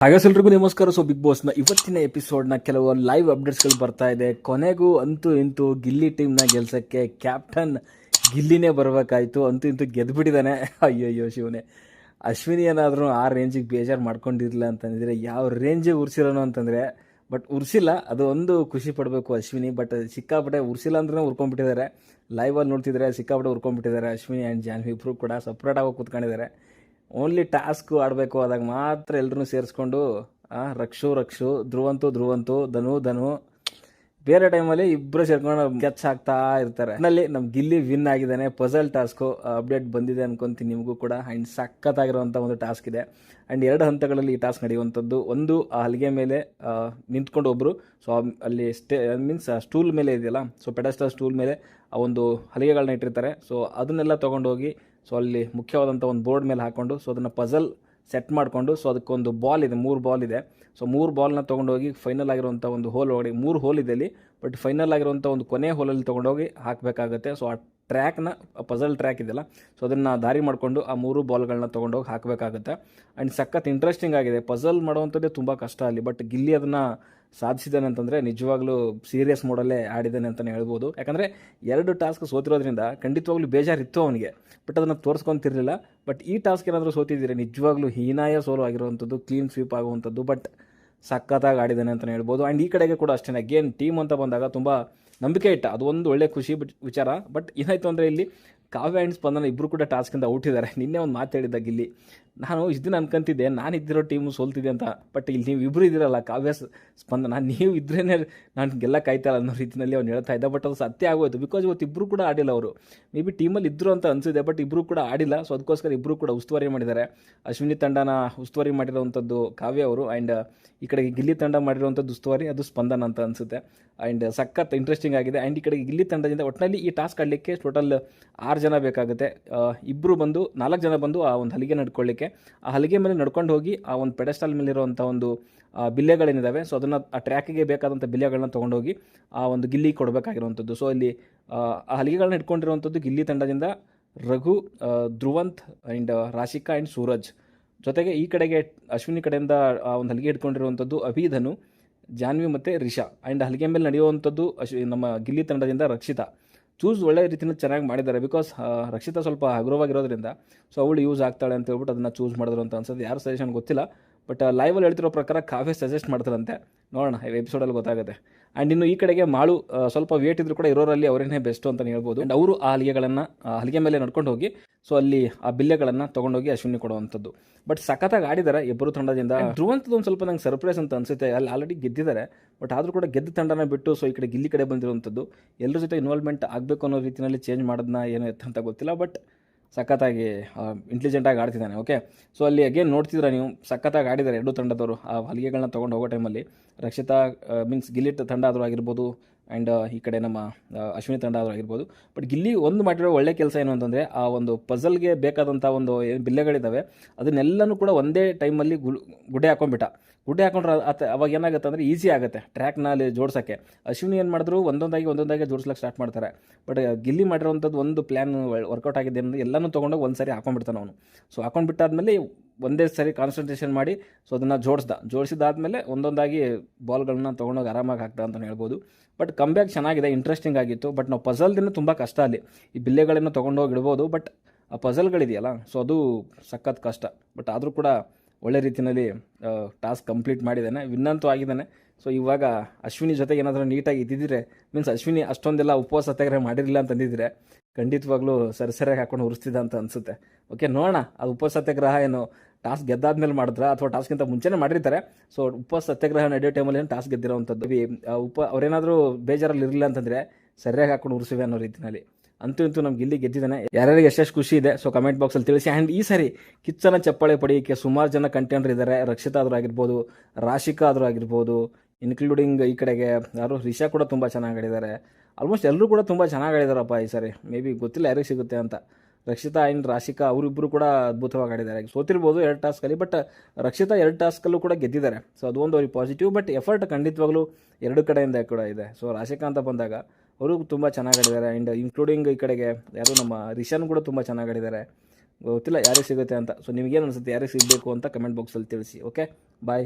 ಹಾಗೆಲ್ರಿಗೂ ನಮಸ್ಕಾರ. So big ಬಾಸ್ನ ಇವತ್ತಿನ ಎಪಿಸೋಡ್ನ ಕೆಲವು ಲೈವ್ ಅಪ್ಡೇಟ್ಸ್ಗಳು ಬರ್ತಾ ಇದೆ. ಕೊನೆಗೂ ಅಂತೂ ಇಂತೂ ಗಿಲ್ಲಿ ಟೀಮ್ನ ಗೆಲ್ಸಕ್ಕೆ ಕ್ಯಾಪ್ಟನ್ ಗಿಲ್ಲಿನೇ ಬರಬೇಕಾಯ್ತು. ಅಂತೂ ಇಂತೂ ಗೆದ್ದುಬಿಟ್ಟಿದ್ದಾನೆ ಅಯ್ಯಯ್ಯೋ ಶಿವನೇ. ಅಶ್ವಿನಿ ಏನಾದರೂ ಆ ರೇಂಜಿಗೆ ಬೇಜಾರು ಮಾಡ್ಕೊಂಡಿರಲಿಲ್ಲ ಅಂತಂದರೆ ಯಾವ ರೇಂಜಿಗೆ ಉರ್ಸಿರೋನು ಅಂತಂದರೆ ಬಟ್ ಉರ್ಸಿಲ್ಲ. ಅದು ಒಂದು ಖುಷಿ ಪಡಬೇಕು ಅಶ್ವಿನಿ ಬಟ್ ಸಿಕ್ಕಾಪಟ್ಟೆ ಉರ್ಸಿಲ್ಲ ಅಂದ್ರೆ ಉರ್ಕೊಂಡ್ಬಿಟ್ಟಿದ್ದಾರೆ. ಲೈವಲ್ಲಿ ನೋಡ್ತಿದ್ರೆ ಸಿಕ್ಕಾಪಟ್ಟೆ ಉರ್ಕೊಂಡ್ಬಿಟ್ಟಿದ್ದಾರೆ ಅಶ್ವಿನಿ ಆ್ಯಂಡ್ ಜಾನ್ವಿ ಇಬ್ಬರು ಕೂಡ ಸಪ್ರೇಟಾಗಿ ಕೂತ್ಕೊಂಡಿದ್ದಾರೆ. ಓನ್ಲಿ ಟಾಸ್ಕ್ ಆಡಬೇಕು ಆದಾಗ ಮಾತ್ರ ಎಲ್ಲರೂ ಸೇರಿಸ್ಕೊಂಡು ರಕ್ಷು ರಕ್ಷು, ಧ್ರುವಂತು ಧ್ರುವಂತು, ಧನು ಧನು. ಬೇರೆ ಟೈಮಲ್ಲಿ ಇಬ್ಬರು ಸೇರ್ಕೊಂಡು ಕೆಚ್ ಹಾಕ್ತಾ ಇರ್ತಾರೆ. ನಲ್ಲಿ ನಮ್ಮ ಗಿಲ್ಲಿ ವಿನ್ ಆಗಿದ್ದಾನೆ. ಪಜಲ್ ಟಾಸ್ಕು ಅಪ್ಡೇಟ್ ಬಂದಿದೆ ಅನ್ಕೊಂತೀನಿ ನಿಮಗೂ ಕೂಡ. ಆ್ಯಂಡ್ ಸಖತ್ತಾಗಿರುವಂಥ ಒಂದು ಟಾಸ್ಕ್ ಇದೆ. ಆ್ಯಂಡ್ ಎರಡು ಹಂತಗಳಲ್ಲಿ ಈ ಟಾಸ್ಕ್ ನಡೆಯುವಂಥದ್ದು ಒಂದು, ಆ ಹಲಿಗೆ ಮೇಲೆ ನಿಂತ್ಕೊಂಡು ಒಬ್ಬರು ಸೊ ಅಲ್ಲಿ ಸ್ಟೇ ಮೀನ್ಸ್ ಸ್ಟೂಲ್ ಮೇಲೆ ಇದೆಯಲ್ಲ? ಸೊ ಪೆಡಸ್ಟಲ್ ಸ್ಟೂಲ್ ಮೇಲೆ ಆ ಒಂದು ಹಲಿಗೆಗಳನ್ನ ಇಟ್ಟಿರ್ತಾರೆ. ಸೊ ಅದನ್ನೆಲ್ಲ ತೊಗೊಂಡೋಗಿ ಸೊ ಅಲ್ಲಿ ಮುಖ್ಯವಾದಂಥ ಒಂದು ಬೋರ್ಡ್ ಮೇಲೆ ಹಾಕ್ಕೊಂಡು ಸೊ ಅದನ್ನು ಪಜಲ್ ಸೆಟ್ ಮಾಡಿಕೊಂಡು ಸೊ ಅದಕ್ಕೊಂದು ಬಾಲ್ ಇದೆ, ಮೂರು ಬಾಲ್ ಇದೆ. ಸೊ ಮೂರು ಬಾಲ್ನ ತೊಗೊಂಡೋಗಿ ಫೈನಲ್ ಆಗಿರುವಂಥ ಒಂದು ಹೋಲ್ ಒಳಗಡೆ, ಮೂರು ಹೋಲ್ ಇದೆ ಅಲ್ಲಿ ಬಟ್ ಫೈನಲ್ ಆಗಿರುವಂಥ ಒಂದು ಕೊನೆ ಹೋಲಲ್ಲಿ ತೊಗೊಂಡೋಗಿ ಹಾಕಬೇಕಾಗತ್ತೆ. ಸೊ ಆ ಟ್ರ್ಯಾಕ್ನ ಪಜಲ್ ಟ್ರ್ಯಾಕ್ ಇದೆಯಲ್ಲ ಸೊ ಅದನ್ನು ದಾರಿ ಮಾಡಿಕೊಂಡು ಆ ಮೂರು ಬಾಲ್ಗಳನ್ನ ತೊಗೊಂಡೋಗಿ ಹಾಕಬೇಕಾಗತ್ತೆ. ಆ್ಯಂಡ್ ಸಖತ್ ಇಂಟ್ರೆಸ್ಟಿಂಗ್ ಆಗಿದೆ. ಪಜಲ್ ಮಾಡುವಂಥದ್ದೇ ತುಂಬ ಕಷ್ಟ ಅಲ್ಲಿ ಬಟ್ ಗಿಲ್ಲಿ ಅದನ್ನು ಸಾಧಿಸಿದ್ದಾನೆ ಅಂತಂದರೆ ನಿಜವಾಗ್ಲೂ ಸೀರಿಯಸ್ ಮೋಡಲ್ಲೇ ಆಡಿದ್ದಾನೆ ಅಂತಲೇ ಹೇಳ್ಬೋದು. ಯಾಕಂದರೆ ಎರಡು ಟಾಸ್ಕ್ ಸೋತಿರೋದ್ರಿಂದ ಖಂಡಿತವಾಗ್ಲೂ ಬೇಜಾರಿತ್ತು ಅವನಿಗೆ. ಬಟ್ ಅದನ್ನು ತೋರಿಸ್ಕೊಂತಿರ್ಲಿಲ್ಲ. ಬಟ್ ಈ ಟಾಸ್ಕ್ ಏನಾದರೂ ಸೋತಿದ್ದೀರಿ, ನಿಜವಾಗ್ಲೂ ಹೀನಾಯ ಸೋಲು ಆಗಿರುವಂಥದ್ದು ಕ್ಲೀನ್ ಸ್ವೀಪ್ ಆಗುವಂಥದ್ದು ಬಟ್ ಸಖತ್ತಾಗಿ ಆಡಿದ್ದಾನೆ ಅಂತಲೇ ಹೇಳ್ಬೋದು. ಆ್ಯಂಡ್ ಈ ಕಡೆಗೆ ಕೂಡ ಅಷ್ಟೇ ಅಗೇನ್ ಟೀಮ್ ಅಂತ ಬಂದಾಗ ತುಂಬ ನಂಬಿಕೆ ಇಟ್ಟ. ಅದು ಒಂದು ಒಳ್ಳೆ ಖುಷಿ ಬಿಟ್- ವಿಚಾರ. ಬಟ್ ಏನಾಯಿತು ಅಂದರೆ ಇಲ್ಲಿ ಕಾವ್ಯ ಆ್ಯಂಡ್ ಸ್ಪಂದನ ಇಬ್ಬರು ಕೂಡ ಟಾಸ್ಕಿಂದ ಔಟ್ ಇದ್ದಾರೆ. ನಿನ್ನೆ ಒಂದು ಮಾತು ಹೇಳಿದ್ದಾಗ ಗಿಲ್ಲಿ ನಾನು ಇಷ್ಟು ದಿನ ಅನ್ಕೊಂತಿದ್ದೆ, ನಾನು ಇದ್ದಿರೋ ಟೀಮು ಸೋಲ್ತಿದೆ ಅಂತ ಬಟ್ ಇಲ್ಲಿ ನೀವು ಇಬ್ಬರು ಇದ್ದೀರಲ್ಲ, ಕಾವ್ಯ ಸ್ಪಂದನ, ನೀವು ಇದ್ರೇ ನಾನು ಗೆಲ್ಲ ಗೆಲ್ಲಕ್ಕಾಯ್ತಲ್ಲ ಅನ್ನೋ ರೀತಿಯಲ್ಲಿ ಅವ್ನು ಹೇಳ್ತಾ ಇದ್ದ ಬಟ್ ಅದು ಸತ್ಯ ಆಗೋಯ್ತು ಬಿಕಾಸ್ ಇವತ್ತು ಇಬ್ಬರು ಕೂಡ ಆಡಿಲ್ಲ ಅವರು. ಮೇ ಬಿ ಟೀಮಲ್ಲಿ ಇದ್ದರು ಅಂತ ಅನಿಸಿದೆ ಬಟ್ ಇಬ್ಬರು ಕೂಡ ಆಡಿಲ್ಲ ಸೊ ಅದಕ್ಕೋಸ್ಕರ ಇಬ್ಬರು ಕೂಡ ಉಸ್ತುವಾರಿ ಮಾಡಿದ್ದಾರೆ. ಅಶ್ವಿನಿ ತಂಡನ ಉಸ್ತುವಾರಿ ಮಾಡಿರೋವಂಥದ್ದು ಕಾವ್ಯ ಅವರು ಆ್ಯಂಡ್ ಈ ಕಡೆಗೆ ಗಿಲ್ಲಿ ತಂಡ ಮಾಡಿರುವಂಥದ್ದು ಉಸ್ತುವಾರಿ, ಅದು ಸ್ಪಂದನ ಅಂತ ಅನಿಸುತ್ತೆ. ಆ್ಯಂಡ್ ಸಖತ್ ಇಂಟ್ರೆಸ್ಟಿಂಗ್ ಆಗಿದೆ ಆ್ಯಂಡ್ ಈ ಕಡೆಗೆ ಗಿಲ್ಲಿ ತಂಡದಿಂದ ಒಟ್ಟಿನಲ್ಲಿ ಈ ಟಾಸ್ಕ್ ಆಡಲಿಕ್ಕೆ ಟೋಟಲ್ ಆರು ಜನ ಬೇಕಾಗುತ್ತೆ. ಇಬ್ಬರು ಬಂದು, ನಾಲ್ಕು ಜನ ಬಂದು ಆ ಒಂದು ಹಲಿಗೆ ನಡ್ಕೊಳ್ಳಿಕ್ಕೆ ಆ ಹಲಿಗೆ ಮೇಲೆ ನಡ್ಕೊಂಡು ಹೋಗಿ ಆ ಒಂದು ಪೆಡೆಸ್ಟಲ್ ಮೇಲಿರುವಂಥ ಒಂದು ಬಿಲ್ಲೆಗಳೇನಿದ್ದಾವೆ ಸೊ ಅದನ್ನು ಆ ಟ್ರ್ಯಾಕಿಗೆ ಬೇಕಾದಂಥ ಬಿಲ್ಲೆಗಳನ್ನ ತೊಗೊಂಡೋಗಿ ಆ ಒಂದು ಗಿಲ್ಲಿ ಕೊಡಬೇಕಾಗಿರುವಂಥದ್ದು ಸೊ ಇಲ್ಲಿ, ಆ ಹಲಿಗೆಗಳನ್ನ ಇಟ್ಕೊಂಡಿರುವಂಥದ್ದು ಗಿಲ್ಲಿ ತಂಡದಿಂದ ರಘು ಧ್ರುವಂತ್ ಆ್ಯಂಡ್ ರಾಶಿಕಾ ಆ್ಯಂಡ್ ಸೂರಜ್. ಜೊತೆಗೆ ಈ ಕಡೆಗೆ ಅಶ್ವಿನಿ ಕಡೆಯಿಂದ ಆ ಒಂದು ಹಲಿಗೆ ಇಟ್ಕೊಂಡಿರುವಂಥದ್ದು ಅಭಿಧನು, ಜಾನ್ವಿ ಮತ್ತು ರಿಷಾ. ಆ್ಯಂಡ್ ಹಲಿಗೆ ಮೇಲೆ ನಡೆಯುವಂಥದ್ದು ಅಶ್ವಿ, ನಮ್ಮ ಗಿಲ್ಲಿ ತಂಡದಿಂದ ರಕ್ಷಿತಾ. ಚೂಸ್ ಒಳ್ಳೆ ರೀತಿಯಲ್ಲಿ ಚೆನ್ನಾಗಿ ಮಾಡಿದ್ದಾರೆ ಬಿಕಾಸ್ ರಕ್ಷಿತಾ ಸ್ವಲ್ಪ ಹಗುರವಾಗಿರೋದ್ರಿಂದ ಸೊ ಅವಳು ಯೂಸ್ ಆಗ್ತಾಳೆ ಅಂತ ಹೇಳ್ಬಿಟ್ಟು ಅದನ್ನು ಚೂಸ್ ಮಾಡಿದ್ರು ಅಂತ ಅನ್ಸುತ್ತೆ ಯಾರು ಸಜೆಷನ್ ಗೊತ್ತಿಲ್ಲ ಬಟ್ ಲೈವಲ್ಲಿ ಹೇಳ್ತಿರೋ ಪ್ರಕಾರ ಕಾಫಿ ಸಜೆಸ್ಟ್ ಮಾಡ್ತಾರಂತೆ. ನೋಡೋಣ ಎಪಿಸೋಡಲ್ಲಿ ಗೊತ್ತಾಗುತ್ತೆ. ಆ್ಯಂಡ್ ಇನ್ನು ಈ ಕಡೆಗೆ ಮಾಳು ಸ್ವಲ್ಪ ವೇಟ್ ಇದ್ರು ಕೂಡ ಇರೋರಲ್ಲಿ ಅವರೇನೇ ಬೆಸ್ಟ್ ಅಂತ ಹೇಳ್ಬೋದು. ಆ್ಯಂಡ್ ಅವರು ಆ ಹಲಿಗೆಗಳನ್ನು ಹಲಿಗೆ ಮೇಲೆ ನಡ್ಕೊಂಡು ಹೋಗಿ ಸೊ ಅಲ್ಲಿ ಆ ಬಿಲ್ಲೆಗಳನ್ನು ತೊಗೊಂಡೋಗಿ ಅಶ್ವಿನಿ ಕೊಡುವಂಥದ್ದು. ಬಟ್ ಸಖತ್ತಾಗಿ ಆಡಿದ್ದಾರೆ ಇಬ್ಬರು ತಂಡದಿಂದ. ಧ್ರುವಂತದ್ದು ಒಂದು ಸ್ವಲ್ಪ ನಂಗೆ ಸರ್ಪ್ರೈಸ್ ಅಂತ ಅನ್ಸುತ್ತೆ. ಅಲ್ಲಿ ಆಲ್ರೆಡಿ ಗೆದ್ದಿದ್ದಾರೆ ಬಟ್ ಆದರೂ ಕೂಡ ಗೆದ್ದ ತಂಡನ ಬಿಟ್ಟು ಸೊ ಈ ಕಡೆ ಗಿಲ್ಲಿ ಕಡೆ ಬಂದಿರುವಂಥದ್ದು. ಎಲ್ಲರ ಜೊತೆ ಇನ್ವಾಲ್ವ್ಮೆಂಟ್ ಆಗಬೇಕು ಅನ್ನೋ ರೀತಿಯಲ್ಲಿ ಚೇಂಜ್ ಮಾಡೋದನ್ನ ಏನು ಎತ್ತ ಅಂತ ಗೊತ್ತಿಲ್ಲ. ಬಟ್ ಸಖತ್ತಾಗಿ ಇಂಟೆಲಿಜೆಂಟಾಗಿ ಆಡ್ತಿದ್ದಾನೆ ಓಕೆ ಸೊ ಅಲ್ಲಿ ಅಗೇನ್ ನೋಡ್ತಿದ್ರೆ ನೀವು, ಸಖತ್ತಾಗಿ ಆಡಿದ್ದಾರೆ ಎರಡು ತಂಡದವರು ಆ ಹಲಿಗೆಗಳನ್ನ ತೊಗೊಂಡು ಹೋಗೋ ಟೈಮಲ್ಲಿ ರಕ್ಷಿತಾ ಮೀನ್ಸ್ ಗಿಲಿಟ್ ತಂಡ ಆದರೂ ಆಗಿರ್ಬೋದು ಆ್ಯಂಡ್ ಈ ಕಡೆ ನಮ್ಮ ಅಶ್ವಿನಿ ತಂಡ ಅವರು ಆಗಿರ್ಬೋದು. ಬಟ್ ಗಿಲ್ಲಿ ಒಂದು ಮಾಡಿರೋ ಒಳ್ಳೆ ಕೆಲಸ ಏನು ಅಂತಂದರೆ, ಆ ಒಂದು ಪಜಲ್ಗೆ ಬೇಕಾದಂಥ ಒಂದು ಏನು ಬಿಲ್ಲೆಗಳಿದ್ದಾವೆ ಅದನ್ನೆಲ್ಲನೂ ಕೂಡ ಒಂದೇ ಟೈಮಲ್ಲಿ ಗುಡ್ಡೆ ಹಾಕೊಂಡ್ಬಿಟ್ಟ. ಗುಡ್ಡೆ ಹಾಕೊಂಡ್ರೆ ಅತ, ಅವಾಗ ಏನಾಗುತ್ತೆ ಅಂದರೆ ಈಸಿ ಆಗುತ್ತೆ ಟ್ರ್ಯಾಕ್ನ ಅಲ್ಲಿ ಜೋಡ್ಸೋಕ್ಕೆ. ಅಶ್ವಿನಿ ಏನು ಮಾಡಿದ್ರು, ಒಂದೊಂದಾಗಿ ಒಂದೊಂದಾಗಿ ಜೋಡಿಸ್ಲಿಕ್ಕೆ ಸ್ಟಾರ್ಟ್ ಮಾಡ್ತಾರೆ. ಬಟ್ ಗಿಲ್ಲಿ ಮಾಡಿರೋವಂಥದ್ದು ಒಂದು ಪ್ಲ್ಯಾನ್ ವರ್ಕೌಟ್ ಆಗಿದೆ ಅಂದರೆ ಎಲ್ಲನೂ ತೊಗೊಂಡೋಗಿ ಒಂದು ಸಾರಿ ಹಾಕೊಂಡ್ಬಿಡ್ತಾನೆ ಅವನು. ಸೊ ಹಾಕೊಂಡ್ಬಿಟ್ಟಾದ್ಮೇಲೆ ಒಂದೇ ಸರಿ ಕಾನ್ಸಂಟ್ರೇಷನ್ ಮಾಡಿ ಸೊ ಅದನ್ನು ಜೋಡಿಸ್ದ. ಜೋಡಿಸಿದಾದ್ಮೇಲೆ ಒಂದೊಂದಾಗಿ ಬಾಲ್ಗಳನ್ನ ತೊಗೊಂಡೋಗಿ ಆರಾಮಾಗಿ ಹಾಕ್ದ ಅಂತಲೇ ಹೇಳ್ಬೋದು. ಬಟ್ ಕಂಬ್ಯಾಕ್ ಚೆನ್ನಾಗಿದೆ ಇಂಟ್ರೆಸ್ಟಿಂಗ್ ಆಗಿತ್ತು. ಬಟ್ ನಾವು ದಿನ ತುಂಬ ಕಷ್ಟ ಅಲ್ಲಿ. ಈ ಬಿಲ್ಲೆಗಳನ್ನು ತೊಗೊಂಡೋಗಿ ಇಡ್ಬೋದು ಬಟ್ ಆ ಪಜಲ್ಗಳಿದೆಯಲ್ಲ ಸೊ ಅದು ಸಖತ್ ಕಷ್ಟ. ಬಟ್ ಆದರೂ ಕೂಡ ಒಳ್ಳೆ ರೀತಿಯಲ್ಲಿ ಟಾಸ್ಕ್ ಕಂಪ್ಲೀಟ್ ಮಾಡಿದ್ದಾನೆ. ವಿನ್ನಂತೂ ಆಗಿದ್ದಾನೆ. ಸೊ ಇವಾಗ ಅಶ್ವಿನಿ ಜೊತೆಗೆ ಏನಾದರೂ ನೀಟಾಗಿ ಇದ್ದಿದ್ರೆ ಮೀನ್ಸ್ ಅಶ್ವಿನಿ ಅಷ್ಟೊಂದೆಲ್ಲ ಉಪವಾಸ ಸತ್ಯಾಗ್ರಹ ಮಾಡಿರಲಿಲ್ಲ ಅಂತಂದಿದ್ರೆ, ಖಂಡಿತವಾಗ್ಲೂ ಸರಿ ಸರಿಯಾಗಿ ಹಾಕೊಂಡು ಉರಿಸ್ತಿದ್ದ ಅಂತ ಅನಿಸುತ್ತೆ. ಓಕೆ ನೋಡೋಣ ಅದು ಉಪವಾಸ ಸತ್ಯಾಗ್ರಹ ಏನು ಟಾಸ್ಕ್ ಗೆದ್ದಾದ್ಮೇಲೆ ಮಾಡಿದ್ರ ಅಥವಾ ಟಾಸ್ಕ್ಗಿಂತ ಮುಂಚೆನೇ ಮಾಡಿರ್ತಾರೆ? ಸೊ ಉಪ ಸತ್ಯಾಗ್ರಹ ನಡೆಯೋ ಟೈಮಲ್ಲಿ ಏನು ಟಾಸ್ಕ್ ಗೆದ್ದಿರೋವಂಥದ್ದು. ಉಪ, ಅವರೇನಾದರೂ ಬೇಜಾರಲ್ಲಿ ಇರಲಿಲ್ಲ ಅಂತಂದರೆ ಸರಿಯಾಗಿ ಹಾಕೊಂಡು ಉರಿಸಿವೆ ಅನ್ನೋ ರೀತಿಯಲ್ಲಿ ಅಂತೂ ಇಂತೂ ನಮ್ಗೆ ಇಲ್ಲಿ ಗೆದ್ದಿದ್ದಾನೆ. ಯಾರ್ಯಾರಿಗೆ ಎಷ್ಟೆಷ್ಟು ಖುಷಿ ಇದೆ ಸೊ ಕಮೆಂಟ್ ಬಾಕ್ಸಲ್ಲಿ ತಿಳಿಸಿ. ಆ್ಯಂಡ್ ಈ ಸಾರಿ ಕಿಚ್ಚನ ಚಪ್ಪಾಳೆ ಪಡೆಯೋಕ್ಕೆ ಸುಮಾರು ಜನ ಕಂಟೆಂಟರ್ ಇದ್ದಾರೆ. ರಕ್ಷಿತಾ ಆದರೂ ಆಗಿರ್ಬೋದು, ರಾಶಿಕಾ ಆದರೂ ಆಗಿರ್ಬೋದು ಇನ್ಕ್ಲೂಡಿಂಗ್ ಈ ಕಡೆಗೆ ಯಾರು, ರಿಷಾ ಕೂಡ ತುಂಬ ಚೆನ್ನಾಗಿ ಆಡಿದ್ದಾರೆ. ಆಲ್ಮೋಸ್ಟ್ ಎಲ್ಲರೂ ಕೂಡ ತುಂಬ ಚೆನ್ನಾಗಿ ಆಡಿದಾರಪ್ಪ ಈ ಸಾರಿ. ಮೇ ಬಿ ಗೊತ್ತಿಲ್ಲ ಯಾರಿಗೆ ಸಿಗುತ್ತೆ ಅಂತ. ರಕ್ಷಿತಾ ಆ್ಯಂಡ್ ರಾಶಿಕಾ ಅವರಿಬ್ಬರು ಕೂಡ ಅದ್ಭುತವಾಗಿ ಆಡಿದ್ದಾರೆ. ಸೋತಿರ್ಬೋದು ಎರಡು ಟಾಸ್ಕಲ್ಲಿ ಬಟ್ ರಕ್ಷಿತಾ ಎರಡು ಟಾಸ್ಕಲ್ಲೂ ಕೂಡ ಗೆದ್ದಿದ್ದಾರೆ. ಸೊ ಅದೊಂದು ಅವ್ರಿಗೆ ಪಾಸಿಟಿವ್ ಬಟ್ ಎಫರ್ಟ್ ಖಂಡಿತವಾಗ್ಲೂ ಎರಡು ಕಡೆಯಿಂದ ಕೂಡ ಇದೆ. ಸೊ ರಾಶಿಕಾ ಅಂತ ಬಂದಾಗ ಅವರು ತುಂಬ ಚೆನ್ನಾಗಿ ಆಡಿದ್ದಾರೆ. ಆ್ಯಂಡ್ ಇನ್ಕ್ಲೂಡಿಂಗ್ ಈ ಕಡೆಗೆ ಯಾರು ನಮ್ಮ ರಿಷನ್ ಕೂಡ ತುಂಬ ಚೆನ್ನಾಗಿ ಆಡಿದ್ದಾರೆ. ಗೊತ್ತಿಲ್ಲ ಯಾರಿಗೆ ಸಿಗುತ್ತೆ ಅಂತ. ಸೊ ನಿಮಗೇನು ಅನಿಸುತ್ತೆ? ಯಾರಿಗೆ ಸಿಗಬೇಕು ಅಂತ ಕಮೆಂಟ್ ಬಾಕ್ಸಲ್ಲಿ ತಿಳಿಸಿ ಓಕೆ ಬಾಯ್